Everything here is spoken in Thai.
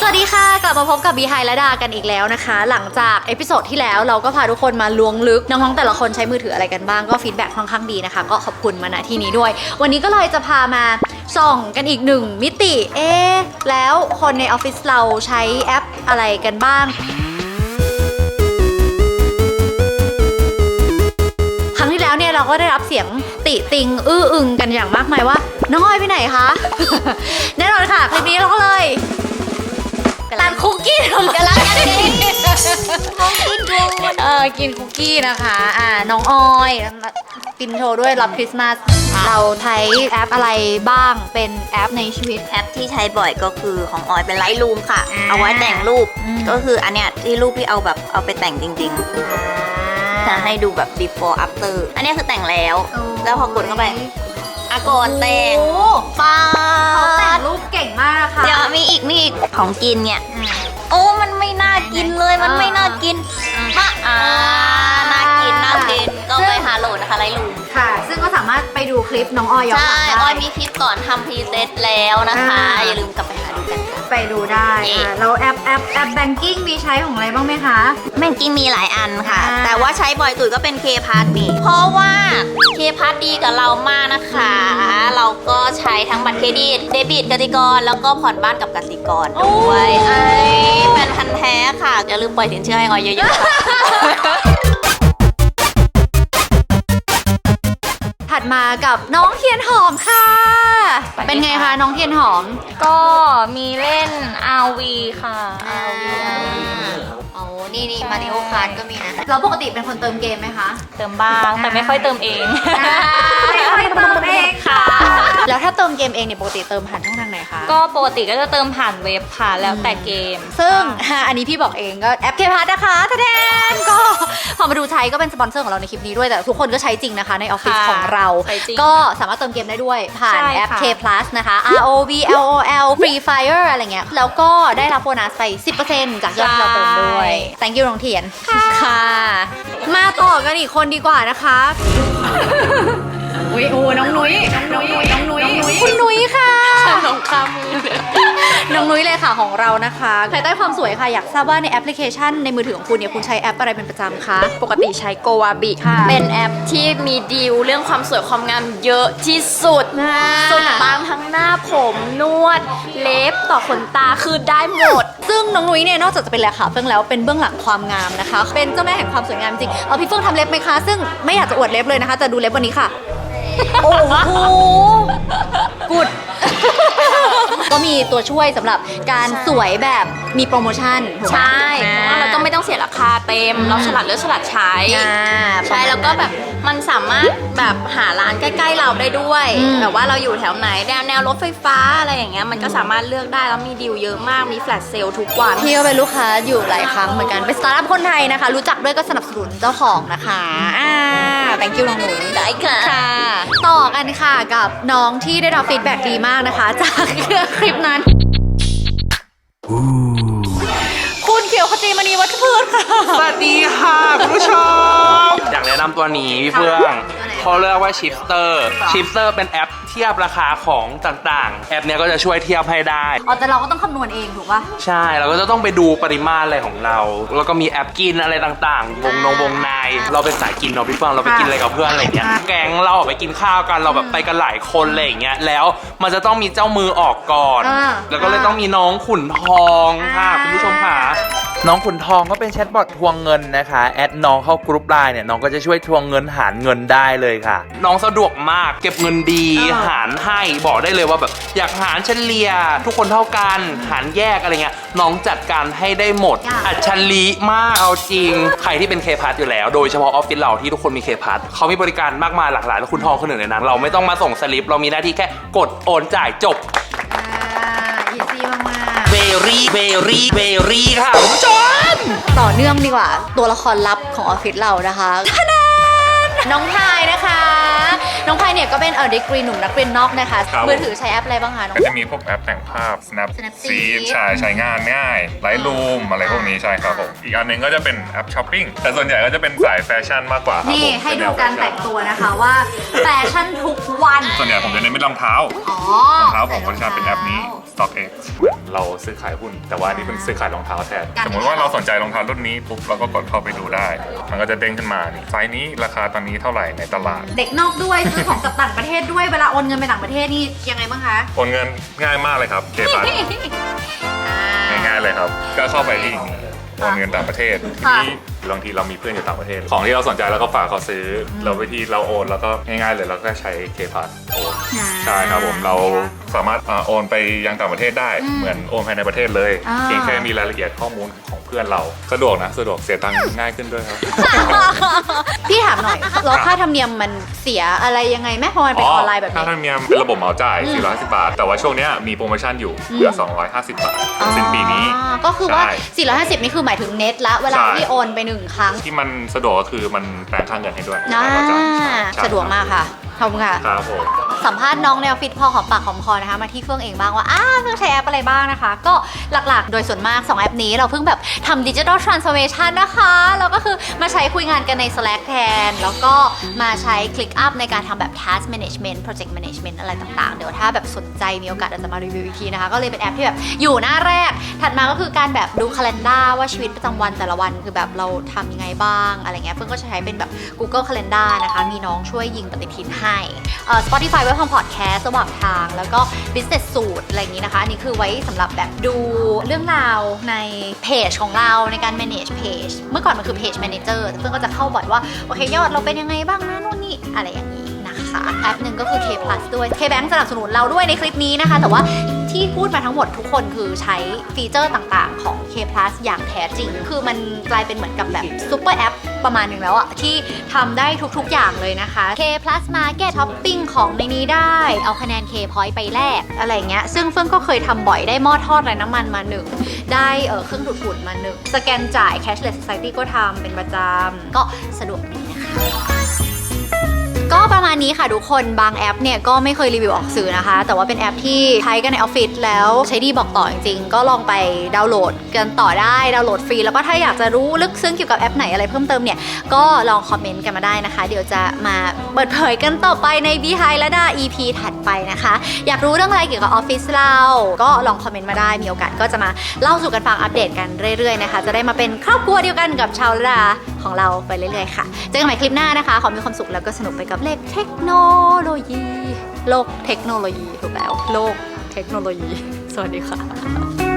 สวัสดีค่ะ กลับมาพบกับบีไฮและดากันอีกแล้วนะคะ หลังจากเอพิโซดที่แล้วเราก็พาทุกคนมาล้วงลึก น้องๆแต่ละคนใช้มือถืออะไรกันบ้างก็ฟีดแบ็ค่อนข้างดีนะคะ ก็ขอบคุณมาณที่นี้ด้วย วันนี้ก็เลยจะพามาส่องกันอีกหนึ่งมิติเอ๊ะแล้วคนในออฟฟิศเราใช้แอปอะไรกันบ้างครั้งที่แล้วเนี่ยเราก็ได้รับเสียงติติง อื้ออึงกันอย่างมากมายว่า น้องออยไปไหนคะ แน่นอนค่ะคลิปนี้เราก็เลยตัดคุกกี้ทำกันแล้วกันเองกินเออกินคุกกี้นะคะ อ่าน้องออยกินโชว์ด้วยรับคริสต์มาสเราใช้แอปอะไรบ้างเป็นแอปในชีวิต แอปที่ใช้บ่อยก็คือของออยเป็นไลท์รูมค่ะอ่าเอาไว้แต่งรูปอืมก็คืออันเนี้ยที่รูปที่เอาแบบเอาไปแต่งจริงๆจะให้ดูแบบ before after อันเนี้ยคือแต่งแล้ว แล้วพอกดเข้าไป อากรแต่งโอ้ป้าเขาแต่งดรูปเก่งมากนะคะเดี๋ยวมีอีกมีอีกของกินเนี่ยอืมโอ้มันไม่น่ากินเลยมันไม่น่ากินอ่ามมะอ่าน่ากินน่ากินก็ไปหาโหลดนะคะไลท์รูมค่ะ ซึ่งก็สามารถไปดูคลิปน้องออยย้อนใช่หลังได้ออยมีคลิปก่อนทำพรีเซตแล้วนะคะอ่าอย่าลืมกลับไปหาดูกันค่ะ ไปดูได้นี่อะแล้วแอปแอปแอปแบงกิ้งมีใช้ของอะไรบ้างไหมคะแม่งกิ้งมีหลายอันค่ะ อ่า แต่ว่าใช้บ่อยสุดก็เป็นเคพาร์ดีเพราะว่าเคพาร์ดีกับเรามากนะคะ เราก็ใช้ทั้งบัตรเครดิตเดบิตกติกร แล้วก็ผ่อนบ้านกับกติกรด้วยไอ้แฟนพันธ์แท้ค่ะ อย่าลืมปล่อยสินเชื่อให้ออยเยอะๆค่ะ ดมากับน้องเทียนหอมค่ะ เป็นไงคะน้องเทียนหอม ก็มีเล่น RV ค่ะ RV อ๋อ นี่นี่มาริโอคาร์ดก็มีนะเราปกติเป็นคนเติมเกมไหมคะเติมบ้าง แต่ไม่ค่อยเติมเอง ไม่ค่อยเติมเองค่ะ แล้วถ้าเติมเกมเองเนี่ยปกติเติมผ่านช่องทางไหนคะก็ปกติก็จะเติมผ่านเว็บค่ะแล้วแต่เกม ซึ่งอันนี้พี่บอกเองก็แอปเคพาร์นะคะทแทนก็พอมาดูใช้ก็เป็นสปอนเซอร์ของเราในคลิปนี้ด้วยแต่ทุกคนก็ใช้จริงนะคะในออฟฟิศค่ะของเรา ใช้จริงก็สามารถเติมเกมได้ด้วยผ่านใช่แอป ค่ะ K Plus นะคะ ROV LOL Free Fire อะไรเงี้ยแล้วก็ได้รับโบนัสไป 10%จากยอดที่เราเติมด้วย thank you น้องเทียน ค่ะ มาต่อกันอีกคนดีกว่านะคะ อุ้ยโอ้น้องนุ้ยน้องนุ้ยน้องนุ้ยคุณนุ้ยค่ะน้องคามือเลย น้องนุ้ยเลยค่ะของเรานะคะภายใต้ความสวยค่ะอยากทราบว่าในแอปพลิเคชันในมือถือของคุณเนี่ยคุณใช้แอปอะไรเป็นประจำคะ ปกติใช้โกวาบิค่ะ เป็นแอปที่มีดีลเรื่องความสวยความงามเยอะที่สุดสุดบางทั้งหน้าผมนวด เล็บต่อขนตาคือได้หมด ซึ่งน้องนุ้ยเนี่ยนอกจากจะเป็นแหละค่ะเฟื่องแล้วเป็นเบื้องหลังความงามนะคะ เป็นเจ้าแม่แห่งความสวยงามจริงเอาพี่เฟื่องทำเล็บไหมคะ ซึ่งไม่อยากจะอวดเล็บเลยนะคะแต่ดูเล็บวันนี้ค่ะ โอ้โหกุด ก็มีตัวช่วยสำหรับการสวยแบบมีโปรโมชั่นถูกไหมใช่เพราะว่าเราก็ไม่ต้องเสียราคาเต็ม เราฉลาดเลือกฉลาดใช้ อ่าใช่แล้วก็แบบมันสามารถแบบหาร้านใกล้ๆเราได้ด้วยอืม แบบว่าเราอยู่แถวไหนแนวแนวรถไฟฟ้าอะไรอย่างเงี้ยมันก็สามารถเลือกได้แล้วมีดีลเยอะมากมีแฟลชเซลทุกวัน พี่ก็เป็นลูกค้าอยู่หลายครั้งเหมือนกัน เป็นสตาร์ทอัพคนไทยนะคะ รู้จักด้วยก็สนับสนุนเจ้าของนะคะอ่า thank you น้องหนุ่ยได้ค่ะค่ะ ต่อกันค่ะกับน้องที่ได้รับฟีดแบ็ดีมากนะคะ จาก คลิปนั้น คุณเขียวขจีมณีวัชพืชค่ะ สวัสดีค่ะคุณผู้ชม อยากแนะนำตัวนี้พี่เฟื่องเขาเรียกว่าชิปสเตอร์ชิปสเตอร์เป็นแอปเทียบราคาของต่างๆ แอปเนี้ยก็จะช่วยเทียบให้ได้ อ๋อแต่เราก็ต้องคำนวณเองถูกป่ะใช่เราก็จะต้องไปดูปริมาณอะไรของเรา แล้วก็มีแอปกินอะไรต่างๆ วงนงวงในเราเป็นสายกินเนาะพี่เฟื่องเราไปกินอะไรกับเพื่อนอะไรเงี้ยค่ะแก๊งเราออกไปกินข้าวกันเราแบบไปกันหลายคนอะไรอย่างเงี้ย แล้วมันจะต้องมีเจ้ามือออกก่อน อ่าแล้วก็เลยต้องมีน้องขุนทองค่ะอ่าคุณผู้ชมค่ะ น้องขุนทองก็เป็นแชทบอททวงเงินนะคะ แอดน้องเข้ากรุ๊ปไลน์เนี่ยน้องก็จะช่วยทวงเงินหารเงินได้เลยค่ะ น้องสะดวกมากเก็บเงินดีอ่าหารให้บอกได้เลยว่าแบบอยากหารเฉลี่ยทุกคนเท่ากันหารแยกอะไรเงี้ยน้องจัดการให้ได้หมด อัจฉริมากเอาจริง ใครที่เป็นเคพัทอยู่แล้ว โดยเฉพาะออฟฟิศเราที่ทุกคนมีเคพัทเขามีบริการมากมายหลากหลายแล้วคุณทองคือหนึ่งในนั้น เราไม่ต้องมาส่งสลิปเรามีหน้าที่แค่กดโอนจ่ายจบ รี่เวรี่เวรี่ค่ะคุณผู้ชมๆต่อเนื่องดีกว่า ตัวละครลับของออฟฟิศเรานะคะทะแนนน้องพายนะคะ น้องพายเนี่ยก็เป็นเออดีกรีหนุ่มนักเรียนนอกนะคะ ครับ มือถือใช้แอปอะไรบ้างคะน้อง ก็จะมีพวกแอปแต่งภาพ Snap Snapseed Seed ใช่ใช้งานง่าย Lightroom อะไรพวกนี้ใช่ครับผม อีกอันหนึงก็จะเป็นแอปช้อปปิ้ง แต่ส่วนใหญ่ก็จะเป็นสายแฟชั่นมากกว่าครับนี่ผมให้เป็นดูแนวการฟชั่นแต่งตัวนะคะว่าแฟชั่นทุกวันส่วนใหญ่ผมจะเน้นเป็นรองเท้า อ๋อรองเท้าผมก็จะใช้เป็นแอปนี้ StockX เหมือนเราซื้อขายหุ้น แต่ว่าอันนี้เป็นซื้อขายรองเท้าแทน สมมติว่าเราสนใจรองเท้ารุ่นนี้ปุ๊บเราก็กดเข้าไปดูได้ มันก็จะเด้งขึ้นมานี่ไซส์นี้ราคาตอนนี้เท่าไหร่ในตลาดเด็กนอกด้วยซื้อของจากต่างประเทศด้วยเวลาโอนเงินไปต่างประเทศนี่ยังไงบ้างคะ โอนเงินง่ายมากเลยครับ เคปันง่ายๆเลยครับ ก็เข้าไปที่นี้โอนเงินต่างประเทศทีค่ะนี้บางทีเรามีเพื่อนอยู่ต่างประเทศ ของที่เราสนใจแล้วก็ฝากเขาซื้อ เราวิธีเราโอนแล้วก็ง่ายๆเลยเราก็ใช้เคพาสโอน ใช่ครับผมเราสามารถอ่าโอนไปยังต่างประเทศได้เหมือนโอนภายในประเทศเลยอ่า เพียงแค่มีรายละเอียดข้อมูลของเพื่อนเราสะดวกนะสะดวกเสียตังค์ง่ายขึ้นด้วยครับ พี่ถามหน่อยแล้วค่าธรรมเนียมมันเสียอะไรยังไงแม่พอมันเป็นออนไลน์แบบค่านี้ ธรรมเนียมเป็นระบบเหมาจ่าย450 บาท แต่ว่าช่วงเนี้ยมีโปรโมชั่นอยู่เหลือ250 บาทสิ้นปีนี้ อ๋อก็คือว่า ใช่450 นี่คือหมายถึงเน็ตละ เวลาใช่ ที่โอนไปหนึ่งครั้งที่มันสะดวกก็คือมันแปลงค่าเงินให้ด้วยอ่าเราจ่ายใช่สะดวกมากค่ะ ขอบคุณค่ะ ครับผม สัมภาษณ์น้องในออฟฟิศพอหอมปากหอมคอนะคะ มาที่เฟื่องเองบ้างว่าอ้าเฟื่องใช้แอปอะไรบ้างนะคะ ก็หลักๆ โดยส่วนมาก 2 แอปนี้เราเพิ่งแบบทำดิจิทัลทรานส์ o r m a t i o n นะคะแล้วก็คือมาใช้คุยงานกันใน Slack แทน แล้วก็มาใช้ ClickUp ในการทำแบบ Task Management Project Management อะไรต่างๆ เดี๋ยวถ้าแบบสนใจมีโอกาสอาจจะมารีวิวอีกทีนะคะ ก็เลยเป็นแอปที่แบบอยู่หน้าแรก ถัดมาก็คือการแบบดูค a l endar ว่าชีวิตประจำวันแต่ละวันคือแบบเราทำยังไงบ้างอะไรเงี้ยเฟื่องก็จะใช้เป็นแบบ Google Calendar นะคะ มีน้องช่วยยิงปฏิทินให้เอ่อ Spotify ไว้ฟังพอดแคสต์ระหว่างทาง แล้วก็ Business สูตรอะไรอย่างนี้นะคะ อันนี้คือไว้สำหรับแบบดูเรื่องราวในเพจของเราในการ manage page เมื่อก่อนมันคือ page manager เพื่อนก็จะเข้าบ่อยว่า โอเค ยอดเราเป็นยังไงบ้างนะนู่นนี่อะไรอย่างนี้นะคะ แอปหนึ่งก็คือ K Plus ด้วย K Bank สนับสนุนเราด้วยในคลิปนี้นะคะ แต่ว่า ที่พูดมาทั้งหมดทุกคนคือใช้ฟีเจอร์ต่างๆ ของ K Plus อย่างแท้จริง คือมันกลายเป็นเหมือนกับแบบซูเปอร์แอปประมาณหนึ่งแล้วอะที่ทำได้ทุกๆอย่างเลยนะคะ K Plus Market Shopping ของในนี้ได้ เอาคะแนน K Point ไปแลกอะไรเงี้ย ซึ่งเฟื่องก็เคยทำบ่อยได้หม้อทอดไร้น้ำมันมาหนึ่ง ได้เออเครื่องดูดฝุ่นมาหนึ่ง สแกนจ่าย Cashless Society ก็ทำเป็นประจำก็สะดวกดีนะคะ ก็ประมาณนี้ค่ะทุกคนบางแอปเนี่ยก็ไม่เคยรีวิวออกสื่อนะคะ แต่ว่าเป็นแอปที่ใช้กันในออฟฟิศแล้วใช้ดีบอกต่อจริงๆ ก็ลองไปดาวน์โหลดกันต่อได้ดาวน์โหลดฟรี แล้วก็ถ้าอยากจะรู้ลึกซึ้งเกี่ยวกับแอปไหนอะไรเพิ่มเติมเนี่ยก็ลองคอมเมนต์กันมาได้นะคะ เดี๋ยวจะมาเปิดเผยกันต่อไปใน Behind และดา EP ถัดไปนะคะ อยากรู้เรื่องอะไรเกี่ยวกับออฟฟิศเราก็ลองคอมเมนต์มาได้มีโอกาสก็จะมาเล่าสู่กันฟังอัปเดตกันเรื่อยๆนะคะ จะได้มาเป็นครอบครัวเดียวกันกับชาวละดาของเราไปเรื่อยๆค่ะ เจอกันใหม่คลิปหน้านะคะ ขอมีความสุขแล้วก็สนุกไปกับเลขเทคโนโลยี โลกเทคโนโลยีถูกแล้ว โลกเทคโนโลยี สวัสดีค่ะ